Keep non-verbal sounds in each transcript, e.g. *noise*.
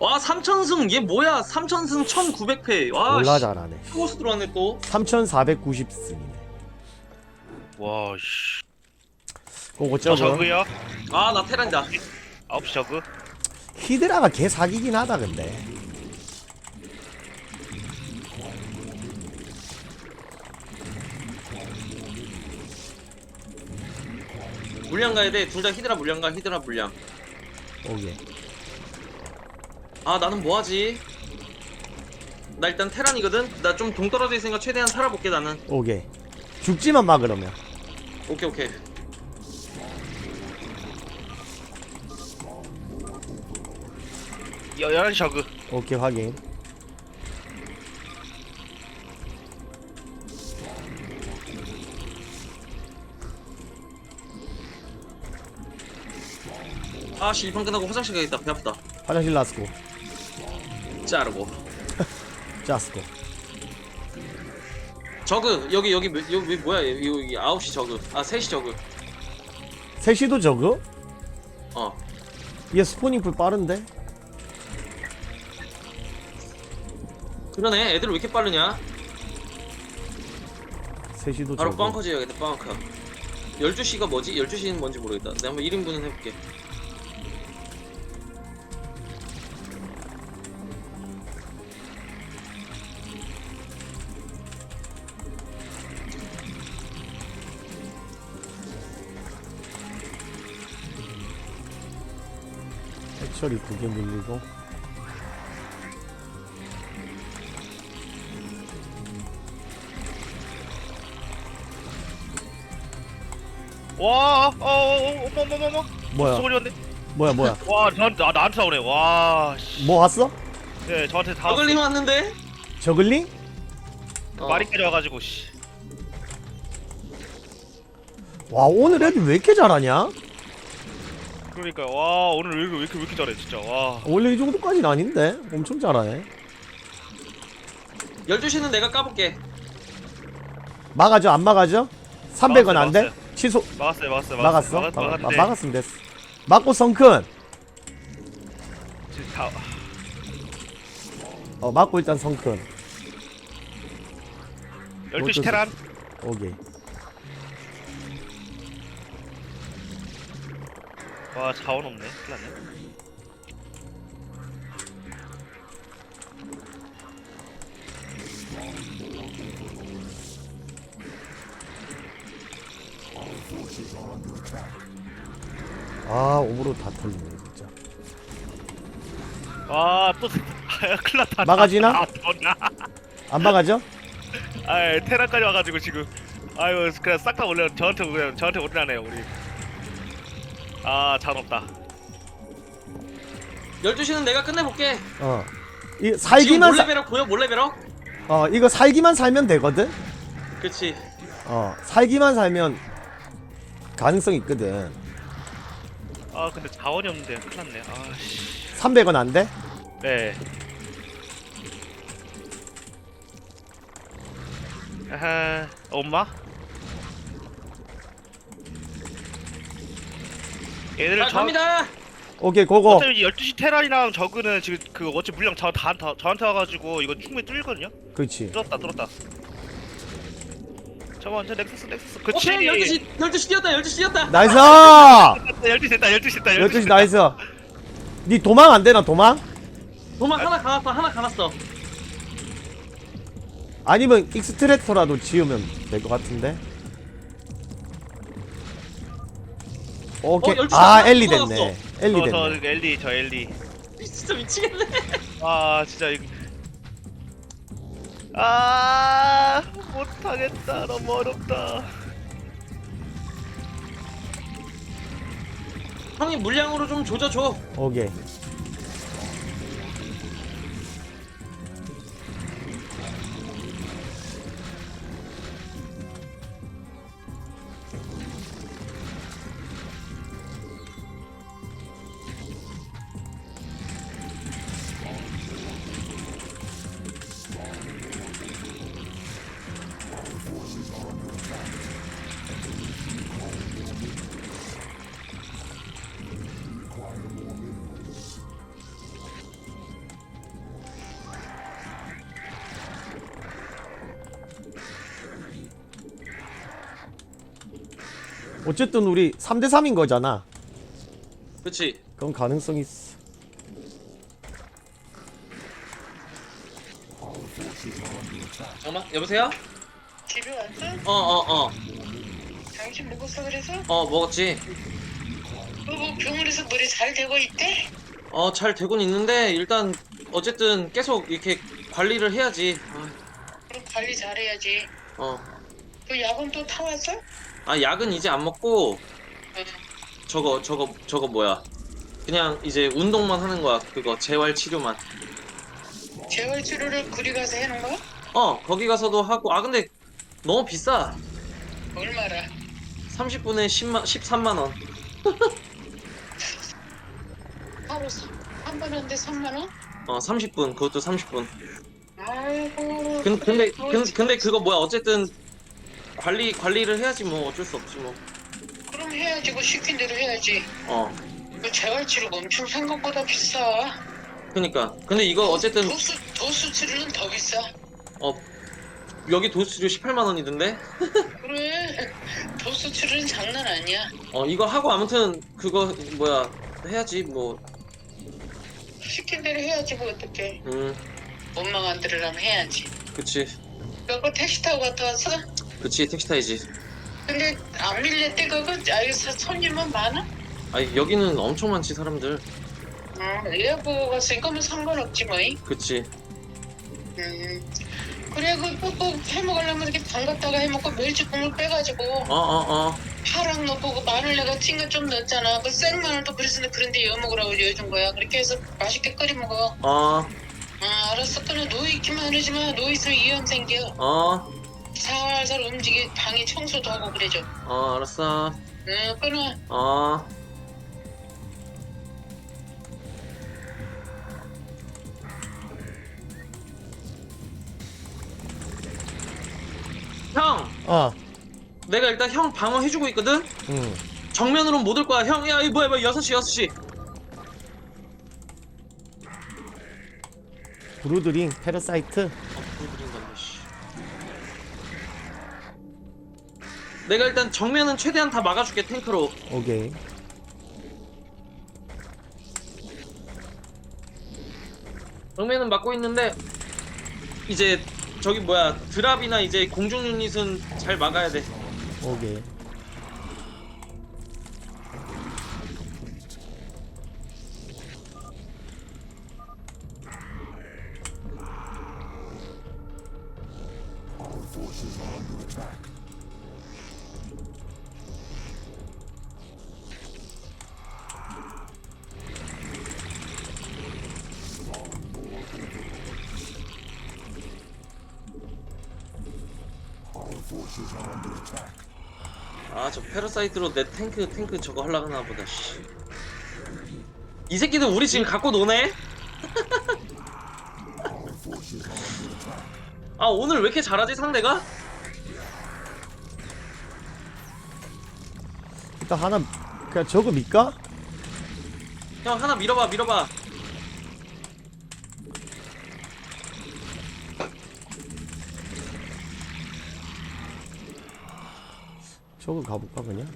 와 3천승. 얘 뭐야? 3천승 1900패. 와 졸라 씨, 잘하네. 초고수 들어왔네 또. 3490승이네. 와 씨. 그거 저 저거 저그요? 아 나 테란이다. 9시 저그? 히드라가 개 사기긴 하다 근데. 물량 가야 돼둘 다 히드라 물량 가. 히드라 물량. 오케이 아 나는 뭐하지? 나 일단 테란이거든? 나 좀 동떨어져 있으니까 최대한 살아볼게 나는. 오케이. 죽지만 마 그러면. 오케이 오케이. 여, 11시 저그 오케이 확인. 아씨 이판 끝나고 화장실 가야겠다. 배 아프다. 화장실 라스고 자르고. *laughs* 짜스고 저그 여기 여기 몇- 여기 뭐야? 여기, 여기 9시 저그. 아 3시 저그. 셋시도 저거? 어. 얘 스포닝 풀 빠른데? 그러네. 애들 왜 이렇게 빠르냐? 셋시도 바로 저거 뻥커 지어야겠다 뻥커. 12시가 뭐지? 12시는 뭔지 모르겠다. 내가 한번 1인분은 해볼게 해철이 두개 물리고 와, 어, 어, 어, 어머, 어머, 어머, 어머. 뭐야 소리 왔네. 뭐야 뭐야 와, 저한테, 아, 나한테 오네. 와, 씨. 뭐 왔어? 네, 저한테 다 저글링 왔는데? 저글링? 어. 말이까지 와가지고, 씨. 와 오늘 애들 왜 이렇게 잘하냐? 그러니까, 와, 오늘 왜, 이렇게- 왜, 이렇게, 왜 이렇게 잘해, 진짜. 와. 원래 이 정도까지는 아닌데 엄청 잘하네 12시는 내가 까볼게 막아줘 안 막아줘? 300원 안 돼? 막았어요. 취소 막았어요, 막았어요, 막았어? 막았, 막, 막았는데. 막았 으면 됐어 막고 성큰 지금 다, 어 막고 일단 성큰 12시 테란. 오케이 와, 자원 없네. 큰일 났네. 아 오브로 다 털리네 진짜 와, 또, *laughs* 아, 큰일 났다. 막아지나? 아. 안 막아줘? 아, 테란까지 와가지고 지금. 아유, 그냥 싹 다 올려. 저한테 그냥 저한테 올라네요, 우리. 아, 잔 없다. 12시는 내가 끝내볼게 어 이 지금 살기만 사, 몰레베럭 보여 몰레베럭? 어 이거 살기만 살면 되거든? 그치 어 살기만 살면 가능성 있거든 아, 근데 자원이 없는데 큰일 났네. 아, 씨. 300원 안 돼? 네. 아하, 엄마? 얘들 자 저 갑니다. 오케이 고고. 어차피 12시 테란이랑 저그는 지금 그 어차피 물량 저, 다, 다 저한테 와가지고 이거 충분히 뚫리거든요? 그렇지. 뚫었다 뚫었다. 저거 완전 넥서스 넥서스. 그치 오케이 12시 12시 뛰었다 12시 뛰었다. 나이스! *laughs* 12시 됐다 12시 됐다 12시 나이스. 니 도망 안 되나 도망? 도망 하나 가놨어 하나 가놨어. 아니면 익스트랙터라도 지으면 될 것 같은데 오케이 어, 12시 아. 엘리 나왔어. 됐네. 엘리 저, 저 됐네. 엘리 저 엘리. 진짜 미치겠네. 아 진짜 이거. 아 못하겠다. 너무 어렵다. 형이 물량으로 좀 조져줘. 오케이 어쨌든 우리 3대 3인 거잖아. 그치 그럼 가능성 있어. 잠깐만 여보세요? 집에 왔어? 어어 어 어, 당신 먹었어 그래서? 어, 먹었지 그리고 병원에서 머리 잘 되고 있대? 어 잘 되곤 있는데 일단 어쨌든 계속 이렇게 관리를 해야지 그럼 관리 잘해야지 어그 약은 또 타왔어? 아 약은 이제 안 먹고 응. 저거 저거 저거 뭐야 그냥 이제 운동만 하는 거야 그거 재활 치료만 재활 치료를 그리 가서 해놓은 거야? 어 거기 가서도 하고 아 근데 너무 비싸 얼마라? 30분에 10만 13만 원 하루 한번 하는데 3만 원? 어 30분 그것도 30분 아이고 근, 근데 근, 근데 그거 뭐야 어쨌든 관리 관리를 해야지 뭐 어쩔 수 없지 그럼 해야지. 그 시킨 대로 해야지. 뭐어. 그 재활 치료가 엄청 생각보다 비싸. 그니까. 근데 이거 어쨌든 도수, 도수 치료는 더 비싸. 어. 여기 도수료 18만 원이던데? 그래. 도수 치료는 장난 아니야. 어 이거 하고 아무튼 그거 뭐야. 해야지 뭐. 시킨 대로 해야지 뭐 어떡해. 음. 원망 안 들으려면 해야지. 그치. 그거 택시 타고 갔다 왔어? 그치 택시 타야지. 근데 안 밀렸대 그거 아이 사- 손님은 많아? 아 여기는 엄청 많지 사람들. 응 에어보고 갔으니까 뭐 상관없지 뭐 이? 그치. 음. 그래 그꼭 해먹으려면 이렇게 담갔다가 해먹고 멸치 국물 빼가지고 어어어. 파랑 넣고 그 마늘 내가 튄거 좀 넣었잖아. 그 생마늘도 그랬는데 그런데 이어 먹으라고 이어준 거야. 그렇게 해서 맛있게 끓여 먹어. 어, 아 알았어. 끊어. 누워 있기만 하지 마 누워 있으면 위험 생겨. 어, 살살 움직이 방에 청소도 하고 그래줘 어, 알았어. 응 끊어 어. 형, 어. 내가 일단 형 방어해주고 있거든? 응. 정면으로 못올 거야. 형, 야, 이 뭐야, 뭐야, 6시, 6시. 브루드링 페러사이트. 어, 내가 일단 정면은 최대한 다 막아줄게, 탱크로. 오케이. 정면은 막고 있는데, 이제, 저기 뭐야, 드랍이나 이제 공중 유닛은 잘 막아야 돼. 오케이. 아, 저 페러사이트로 내 탱크, 탱크 저거 하려고 하나 보다, 씨. 이 새끼들 우리 지금 갖고 노네? *laughs* 아, 오늘 왜 이렇게 잘하지, 상대가? 일단 하나 그냥 저거 밀까? 형, 하나 밀어봐, 밀어봐. 저거 가볼까 그냥?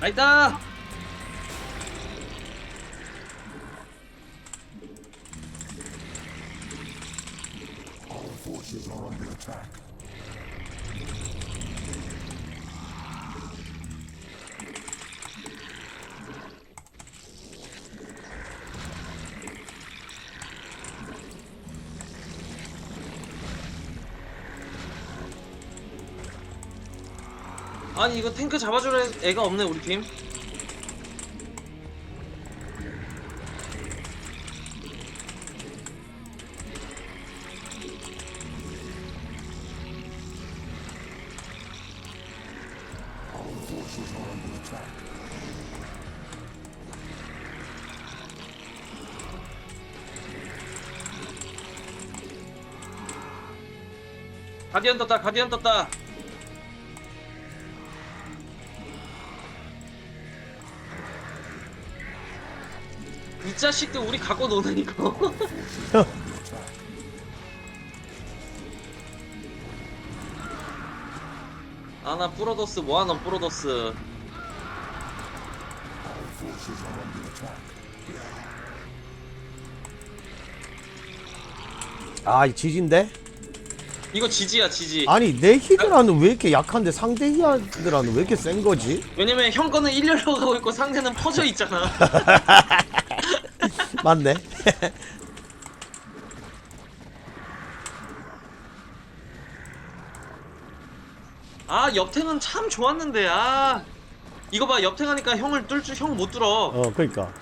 아이다 아니 이거 탱크 잡아줄 애- 애가 없네 우리 팀. 가디언 떴다 가디언 떴다 이 자식들 우리 갖고 노는 이거 *laughs* 아나 프로도스 뭐하노 프로도스 아, 이 지진데? 이거 지지야 지지 아니, 내 히드라는 왜 이렇게 약한데 상대 히드라는 왜 이렇게 센 거지? 왜냐면 형 거는 일렬로 가고 있고 상대는 퍼져 있잖아 *laughs* 맞네. *laughs* 아 옆탱은 참 좋았는데 아. 이거 봐 옆탱 하니까 형을 뚫줄형못 뚫어. 어, 그러니까.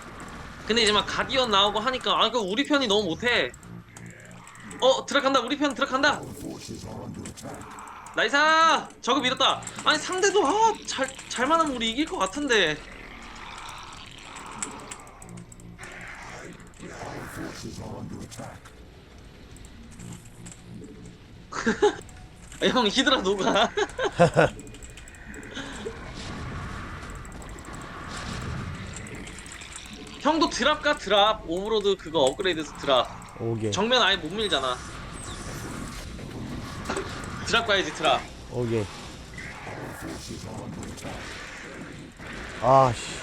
근데 이제 막 가디언 나오고 하니까 아 그 우리 편이 너무 못해. 어 들어간다 우리 편 들어간다. 나이사! 저거 밀었다. 아니 상대도 아잘 잘만 하면 우리 이길 것 같은데 *laughs* 형 히드라 녹아. *laughs* 형도 드랍 가 드랍. 오브로드 그거 업그레이드해서 드랍. 오게. 정면 아예 못 밀잖아. 드랍 가야지 드랍. 오게. 아, 씨.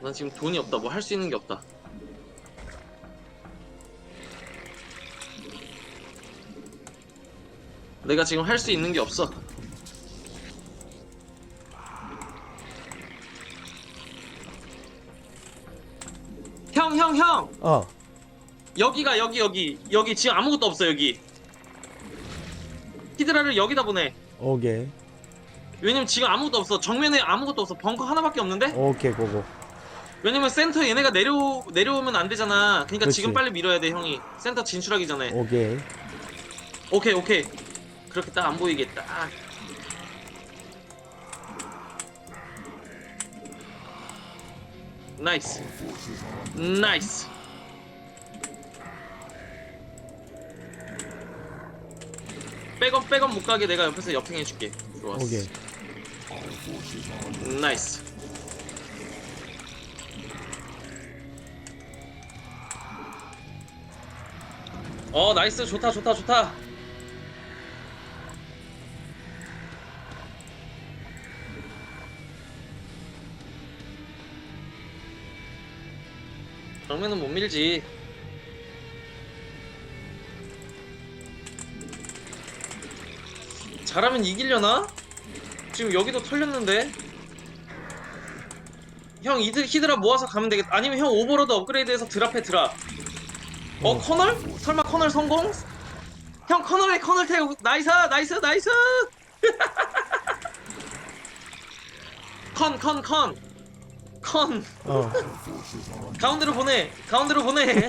난 지금 돈이 없다. 뭐 할 수 있는 게 없다 내가 지금 할 수 있는 게 없어 형 형, 형! 어. 여기가 여기 여기 여기 지금 아무것도 없어 여기 히드라를 여기다 보내 오게. 왜냐면 지금 아무것도 없어 정면에 아무것도 없어 벙커 하나밖에 없는데 오케이, 고고. 왜냐면 센터 얘네가 내려 내려오면 안 되잖아 그러니까 그렇지. 지금 빨리 밀어야 돼 형이 센터 진출하기 전에 오게. 오케이 오케이 그렇게 딱 안 보이겠다. 아. 나이스. 나이스. 백업 백업 못 가게 내가 옆에서 옆행 해 줄게. 좋았어. 나이스. 어 나이스. 좋다 좋다 좋다 정면은 못 밀지 잘하면 이기려나? 지금 여기도 털렸는데 형 이들 히드라 모아서 가면 되겠다 아니면 형 오버로드 업그레이드해서 드랍해 드랍 어 어. 커널? 설마 커널 성공? 형 커널에 커널 태우 나이스 나이스 나이스 컨 컨 컨 컨 어. 가운데로 보내 가운데로 보내 *laughs*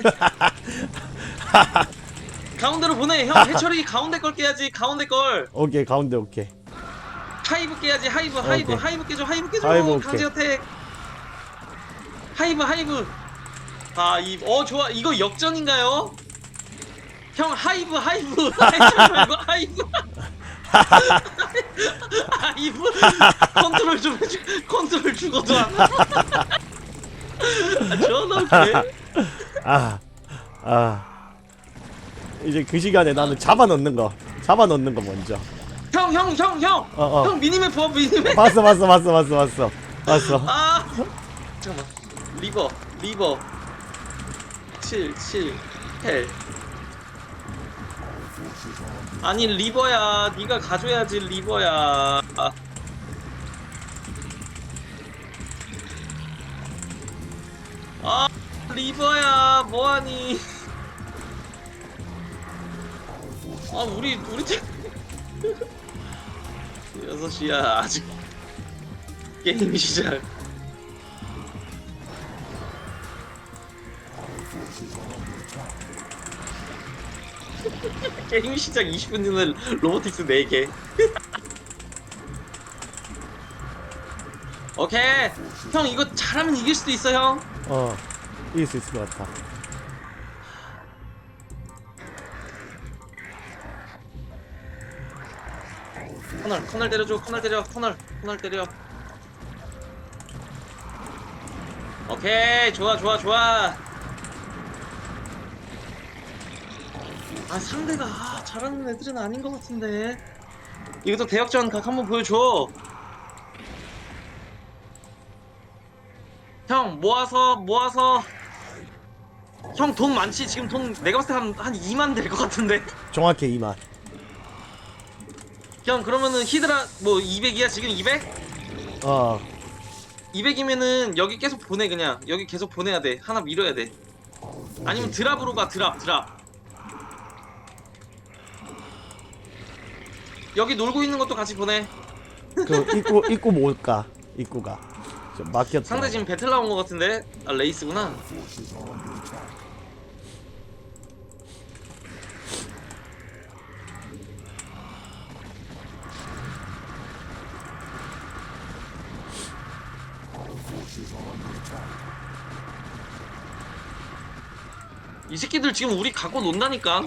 가운데로 보내 형 해철이 가운데 걸 깨야지 가운데 걸 오케이, 가운데 오케이. 하이브 깨야지 하이브 하이브 오케이. 하이브 깨줘 하이브 깨줘 하이브 오케이. 강제 어택 하이브 하이브 아이어 좋아 이거 역전인가요? 형 하이브 하이브 *laughs* 하이브 말고 하이브 하이브 컨트롤 좀 해주 컨트롤 죽어도 안 아, 존나 웃기네 아, 아. 이제 그 시간에 나는 잡아 넣는 거. 잡아 넣는 거 먼저. 형, 형형 형. 어, 어. 형 미니맵 봐 미니맵. 봤어 봤어 봤어 봤어 봤어 봤어 아 잠깐만 리버 리버 7 7 8 아니 리버야. 네가 가져야지 리버야. 아. 아 리버야 뭐하니? 아 우리 우리 팀. *laughs* 6시야 아직. 게임 시작 게임 시작 20분 전에 로보틱스 4개. *laughs* 오케이. 형 이거 잘하면 이길 수도 있어 형. 어 이길 수 있을 것 같아. 커널 커널 때려줘 커널 때려 커널 커널 때려. 오케이. 좋아 좋아 좋아 아 상대가 아, 잘하는 애들은 아닌 것 같은데. 이것도 대역전 각 한번 보여줘. 형 모아서 모아서. 형 돈 많지? 지금 돈 내가 봤을 때 한 한 2만 될 것 같은데. 정확히 이만. 형 그러면은 히드라 뭐 200이야? 지금 200? 어. 200이면은 여기 계속 보내 그냥. 여기 계속 보내야 돼. 하나 밀어야 돼. 아니면 드랍으로 가 드랍 드랍 여기 놀고 있는 것도 같이 보내. 그 입구 입구 뭘까? 입구가. 좀 막혔다. 상대 지금 배틀 나온 것 같은데? 아 레이스구나. 이 새끼들 지금 우리 갖고 논다니까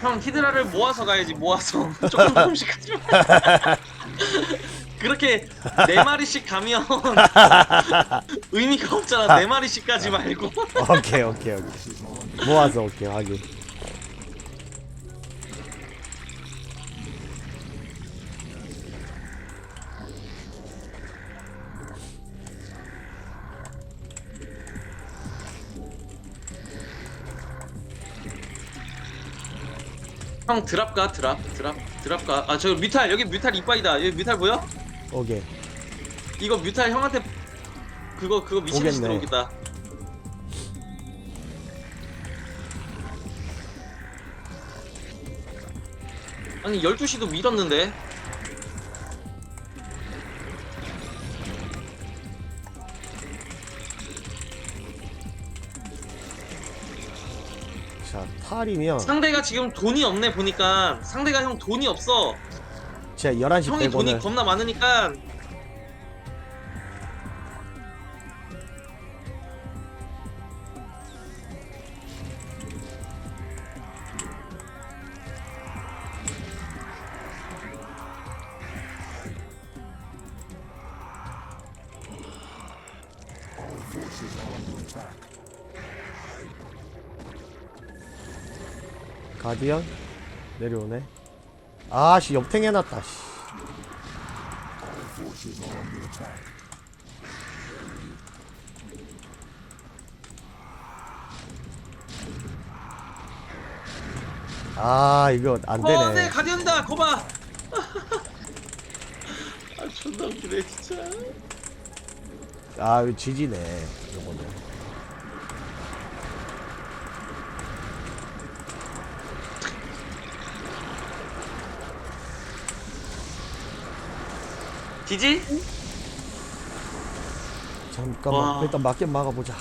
형 히드라를 모아서 가야지. 모아서. *laughs* 조금 조금씩 가지 마. *laughs* 그렇게 네 마리씩 가면 *laughs* 의미가 없잖아. 네 마리씩 가지 말고. 오케이 오케이 오케이. 모아서 오케이 확인 형 드랍 가 드랍 드랍 드랍 가아 저 뮤탈 여기 뮤탈 이빠이다. 여기 뮤탈 보여? 오케이. 이거 뮤탈 형한테 그거 그거 미친 듯이 오겠네. 들어오겠다. 아니 12시도 밀었는데 자 8이면 상대가 지금 돈이 없네 보니까 상대가 형 돈이 없어. 진짜 11시 형이 돈이 빼고는 겁나 많으니까 가디언 내려오네 아씨 역탱 해놨다 씨. 아 이거 안 어, 네, 되네 가디언이다. 거봐. *laughs* 아, 존나 웃기네, 진짜. 아 이거 지지네 이거는 디지? 잠깐만 와. 일단 맞게 막아보자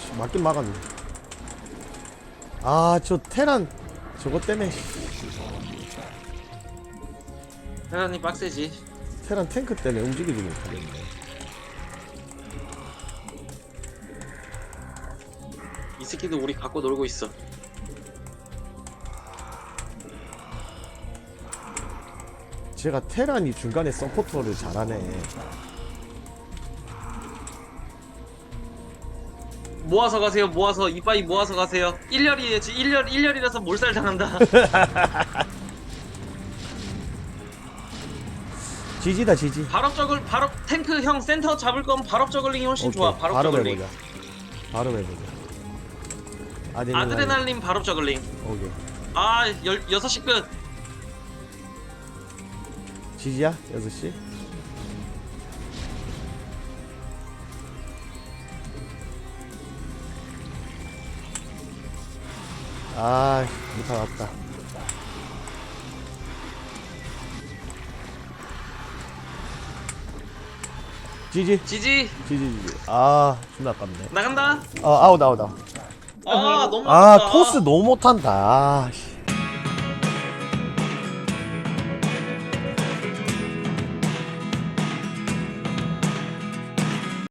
씨, 맞긴 막았네 아저 테란 저거 때문에 씨, 대단히 빡세지. 테란 탱크 때문에 움직이지 못하겠네 새끼도 우리 갖고 놀고 있어. 제가 테란이 중간에 서포터를 잘하네. 모아서 가세요. 모아서 이빠이 모아서 가세요. 1열이에요. 1열 1열이라서 몰살 당한다. *laughs* 지지다 지지. 발업 저글 발업 탱크 형 센터 잡을 거면 발업 저글링이 훨씬 좋아. 발업 저글링. 해보자. 해보자. 아드레날린. 아드레날린 발업 저글링. 오케이. 아, 열, 6시 끝. 지지야? 6시? 아, 못하 왔다. 지지, 지지 지지, 지지. 아, 존나 아깝네. 나간다. 아, 아웃, 아웃, 아웃. 아, 너무 아. 토스 너무 못한다. 아, 씨.